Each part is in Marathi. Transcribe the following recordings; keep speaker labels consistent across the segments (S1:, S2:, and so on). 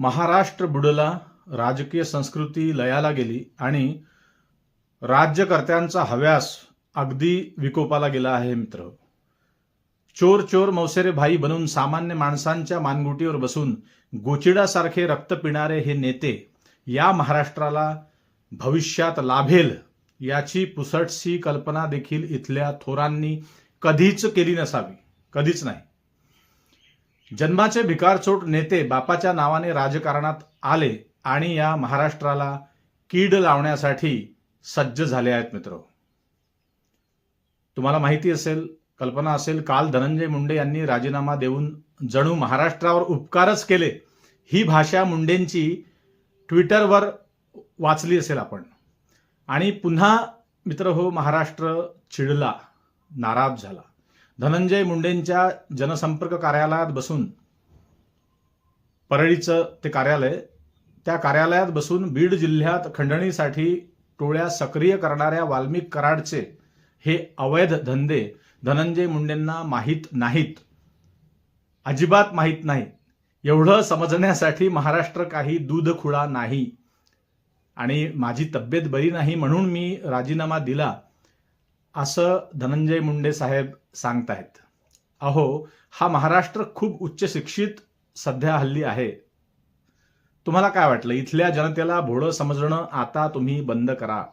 S1: महाराष्ट्र बुडला राजकीय संस्कृती लयाला गेली आणि राज्यकर्त्यांचा हव्यास अगदी विकोपाला गेला आहे मित्र. चोर चोर मौसेरे भाई बनून सामान्य माणसांच्या मानगुटीवर बसून गोचिडासारखे रक्त पिणारे हे नेते या महाराष्ट्राला भविष्यात लाभेल याची पुसटशी कल्पना देखील इथल्या थोरांनी कधीच केली नसावी कधीच नाही. जन्माचे भिकारचोट नेते बापाच्या नावाने राजकारणात आले आणि या महाराष्ट्राला कीड लावण्यासाठी सज्ज झाले आहेत मित्र. तुम्हाला माहिती असेल कल्पना असेल काल धनंजय मुंडे यांनी राजीनामा देऊन जणू महाराष्ट्रावर उपकारच केले. ही भाषा मुंडेंची ट्विटरवर वाचली असेल आपण. आणि पुन्हा मित्र हो महाराष्ट्र चिडला नाराज झाला. धनंजय मुंडेंच्या जनसंपर्क कार्यालयात बसून परळीचं ते कार्यालय त्या कार्यालयात बसून बीड जिल्ह्यात खंडणीसाठी टोळ्या सक्रिय करणाऱ्या वाल्मिक कराडचे हे अवैध धंदे धनंजय मुंडेंना माहीत नाहीत. अजिबात माहीत नाही. एवढं समजण्यासाठी महाराष्ट्र काही दूध खुळा नाही. आणि माझी तब्येत बरी नाही म्हणून मी राजीनामा दिला. असं धनंजय मुंडे साहेब सांगतायत. अहो हा महाराष्ट्र खूप उच्च शिक्षित सध्या हल्ली आहे. तुम्हाला काय वाटलं? इथल्या जनतेला भोळं समजणं आता तुम्ही बंद करा.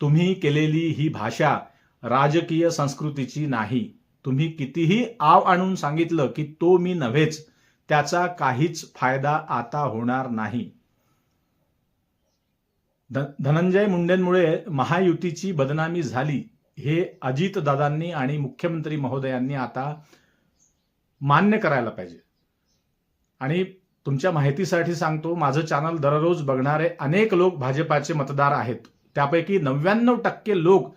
S1: तुम्ही केलेली ही भाषा राजकीय संस्कृतीची नाही. तुम्ही कितीही आव आणून सांगितलं की तो मी नव्हेच त्याचा काहीच फायदा आता होणार नाही. धनंजय मुंडेंमुळे महायुतीची बदनामी झाली. हे अजितदादांनी आणि मुख्यमंत्री महोदयांनी आता मान्य करायला पाहिजे. आणि तुमच्या माहितीसाठी सांगतो माझं चॅनल दररोज बघणारे अनेक लोक भाजपाचे मतदार आहेत. त्यापैकी नव्याण्णव टक्के लोक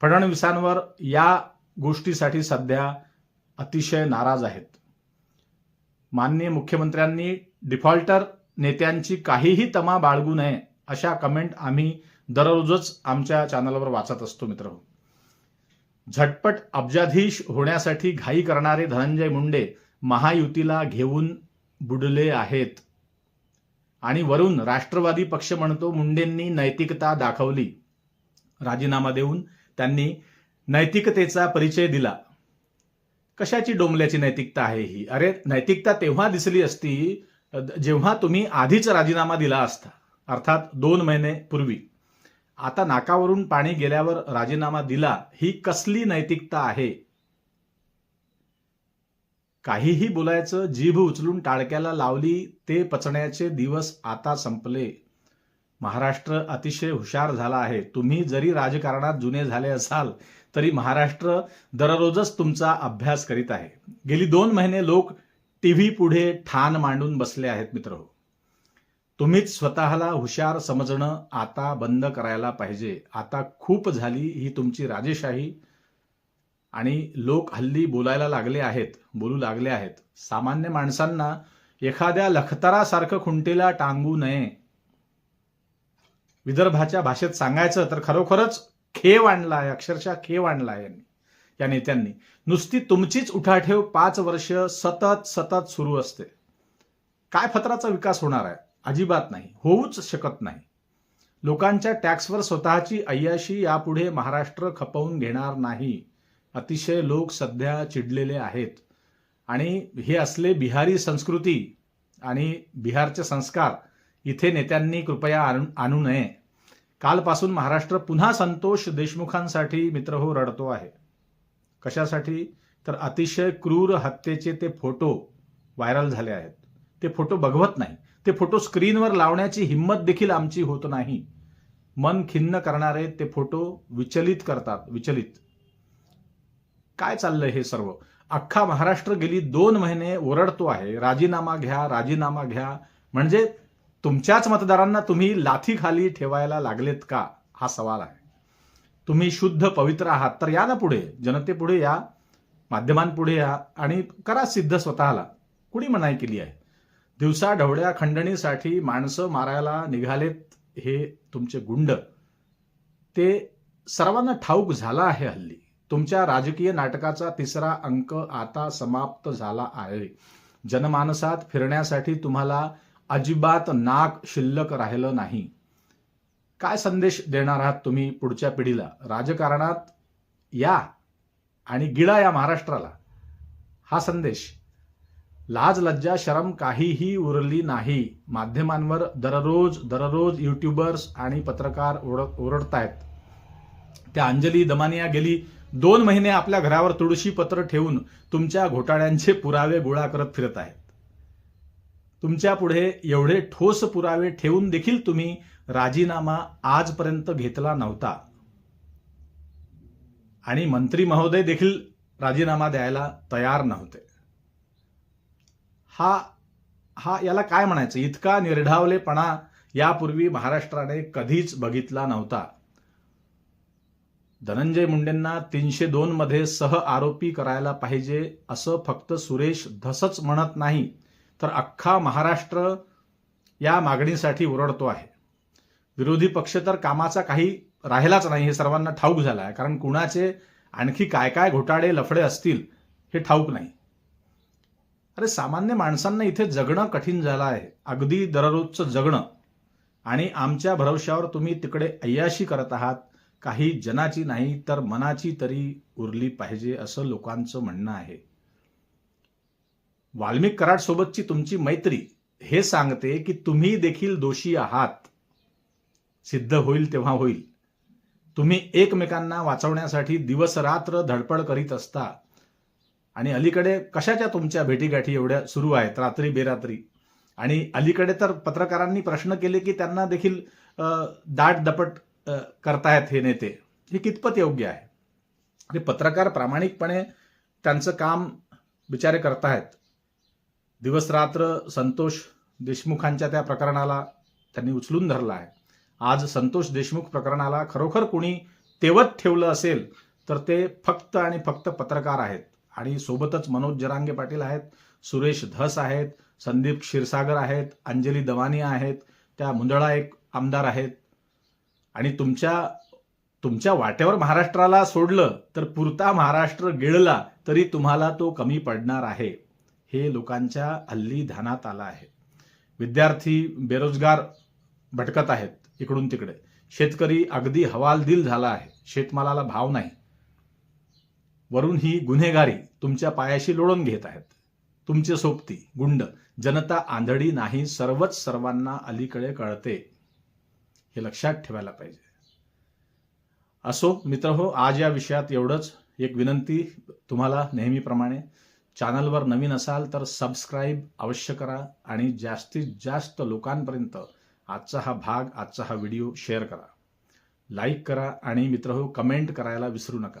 S1: फडणवीसांवर या गोष्टीसाठी सध्या अतिशय नाराज आहेत. माननीय मुख्यमंत्र्यांनी डिफॉल्टर नेत्यांची काहीही तमा बाळगू नये अशा कमेंट आम्ही दररोजच आमच्या चॅनलवर वाचत असतो मित्र झटपट अब्जाधीश होण्यासाठी घाई करणारे धनंजय मुंडे महायुतीला घेऊन बुडले आहेत. आणि वरून राष्ट्रवादी पक्ष म्हणतो मुंडेंनी नैतिकता दाखवली. राजीनामा देऊन त्यांनी नैतिकतेचा परिचय दिला. कशाची डोंबल्याची नैतिकता आहे ही? अरे नैतिकता तेव्हा दिसली असती जेव्हा तुम्ही आधीच राजीनामा दिला असता अर्थात दोन महिने पूर्वी. आता नाकावरून पाणी गेल्यावर राजीनामा दिला ही कसली नैतिकता आहे? काहीही बोलायचं जीभ उचलून टाळक्याला लावली ते पचण्याचे दिवस आता संपले. महाराष्ट्र अतिशय हुशार झाला आहे. तुम्ही जरी राजकारणात जुने झाले असाल तरी महाराष्ट्र दररोजच तुमचा अभ्यास करीत आहे. गेली दोन महिने लोक टीव्ही पुढे ठाण मांडून बसले आहेत मित्र तुम्हीच स्वतःला हुशार समजणं आता बंद करायला पाहिजे. आता खूप झाली ही तुमची राजेशाही. आणि लोक हल्ली बोलायला लागले आहेत बोलू लागले आहेत. सामान्य माणसांना एखाद्या लखतरासारखं खुंटीला टांगू नये. विदर्भाच्या भाषेत सांगायचं तर खरोखरच खेव आणलाय अक्षरशः खेव आणलाय यांनी या नेत्यांनी. नुसती तुमचीच उठाठेव पाच वर्ष सतत सतत सुरू असते. काय फत्राचा विकास होणार आहे? अजिबात नाही होऊच शकत नाही. लोकांच्या टॅक्सवर स्वतःची अय्याशी यापुढे महाराष्ट्र खपवून घेणार नाही. अतिशय लोक सध्या चिडलेले आहेत. आणि हे असले बिहारी संस्कृती आणि बिहारचे संस्कार इथे नेत्यांनी कृपया आणू आणू नये. कालपासून महाराष्ट्र पुन्हा संतोष देशमुखांसाठी मित्र हो रडतो आहे. कशासाठी? तर अतिशय क्रूर हत्येचे ते फोटो व्हायरल झाले आहेत. ते फोटो बघवत नाही. ते फोटो स्क्रीनवर लावण्याची हिंमत देखील आमची होत नाही. मन खिन्न करणारे ते फोटो विचलित करतात विचलित. काय चाललंय हे सर्व? अख्खा महाराष्ट्र गेली दोन महिने ओरडतो आहे राजीनामा घ्या राजीनामा घ्या. म्हणजे तुमच्याच मतदारांना तुम्ही लाथीखाली ठेवायला लागलेत का? हा सवाल आहे. तुम्ही शुद्ध पवित्र आहात तर या ना पुढे. जनतेपुढे या माध्यमांपुढे या आणि करा सिद्ध स्वतःला. कुणी मनाई केली आहे? दिवसा ढवळ्या खंडणीसाठी माणसं मारायला निघालेत हे तुमचे गुंड. ते सर्वांना ठाऊक झाला आहे हल्ली. तुमच्या राजकीय नाटकाचा तिसरा अंक आता समाप्त झाला आहे. जनमानसात फिरण्यासाठी तुम्हाला अजिबात नाक शिल्लक राहिलं नाही. काय संदेश देणार आहात तुम्ही पुढच्या पिढीला? राजकारणात या आणि गिळा या महाराष्ट्राला. हा संदेश लाज लज्जा शरम काहीही उरली नाही. माध्यमांवर दररोज दररोज युट्यूबर्स आणि पत्रकार ओरड ओरडतायत. त्या अंजली दमानिया गेली दोन महिने आपल्या घरावर तुळशी पत्र ठेवून तुमच्या घोटाळ्यांचे पुरावे गोळा करत फिरत आहेत. तुमच्यापुढे एवढे ठोस पुरावे ठेवून देखील तुम्ही राजीनामा आजपर्यंत घेतला नव्हता. आणि मंत्री महोदय देखील राजीनामा द्यायला तयार नव्हते. हा हा याला काय म्हणायचं? इतका निर्ढावलेपणा यापूर्वी महाराष्ट्राने कधीच बघितला नव्हता. धनंजय मुंडेंना तीनशे दोन मध्ये सह आरोपी करायला पाहिजे असं फक्त सुरेश धसच म्हणत नाही तर अख्खा महाराष्ट्र या मागणीसाठी ओरडतो आहे. विरोधी पक्ष तर कामाचा काही राहिलाच नाही हे सर्वांना ठाऊक झालं आहे कारण कुणाचे आणखी काय काय घोटाळे लफडे असतील हे ठाऊक नाही. अरे सामान्य माणसांना इथे जगणं कठीण झालं आहे. अगदी दररोजचं जगणं. आणि आमच्या भरवशावर तुम्ही तिकडे अय्याशी करत आहात. काही जनाची नाही तर मनाची तरी उरली पाहिजे असं लोकांचं म्हणणं आहे. वाल्मिक कराड सोबतची तुमची मैत्री हे सांगते की तुम्ही देखील दोषी आहात. सिद्ध होईल तेव्हा होईल. तुम्ही एकमेकांना वाचवण्यासाठी दिवस रात्र धडपड करीत असता. आणि अलीकडे कशाच्या तुमच्या भेटीगाठी एवढ्या सुरू आहेत? रात्री बेरात्री. आणि अलीकडे तर पत्रकारांनी प्रश्न केले की त्यांना देखील दाट दपट करतायत हे नेते. हे कितपत योग्य आहे? आणि पत्रकार प्रामाणिकपणे त्यांचं काम बिचारे करतायत. दिवस रात्र संतोष देशमुखांच्या त्या प्रकरणाला त्यांनी उचलून धरला आहे. आज संतोष देशमुख प्रकरणाला खरोखर कुणी तेवत ठेवलं असेल तर ते फक्त आणि फक्त पत्रकार आहेत. आणि सोबतच मनोज जरांगे पाटील आहेत सुरेश धस आहेत संदीप क्षीरसागर आहेत अंजली दवानिया आहेत त्या मुंदळा एक आमदार आहेत. आणि तुमच्या तुमच्या वाट्यावर महाराष्ट्राला सोडलं तर पुरता महाराष्ट्र गिळला तरी तुम्हाला तो कमी पडणार आहे. हे लोकांच्या हल्ली ध्यानात आलं आहे. विद्यार्थी बेरोजगार भटकत आहेत इकडून तिकडे. शेतकरी अगदी हवालदिल झाला आहे. शेतमालाला भाव नाही. वरून ही गुन्हेगारी तुमच्या पायाशी लोळून घेत आहेत. तुमचे सोबती गुंड जनता आंधळी नाही सर्वच सर्वांना अलीकडे कळते. हे लक्षात ठेवायला पाहिजे. असो मित्र हो आज या विषयात एवढंच. एक विनंती तुम्हाला नेहमीप्रमाणे. चॅनलवर नवीन असाल तर सबस्क्राईब अवश्य करा आणि जास्तीत जास्त लोकांपर्यंत आजचा हा भाग आजचा हा व्हिडिओ शेअर करा. लाईक करा आणि मित्र हो कमेंट करायला विसरू नका.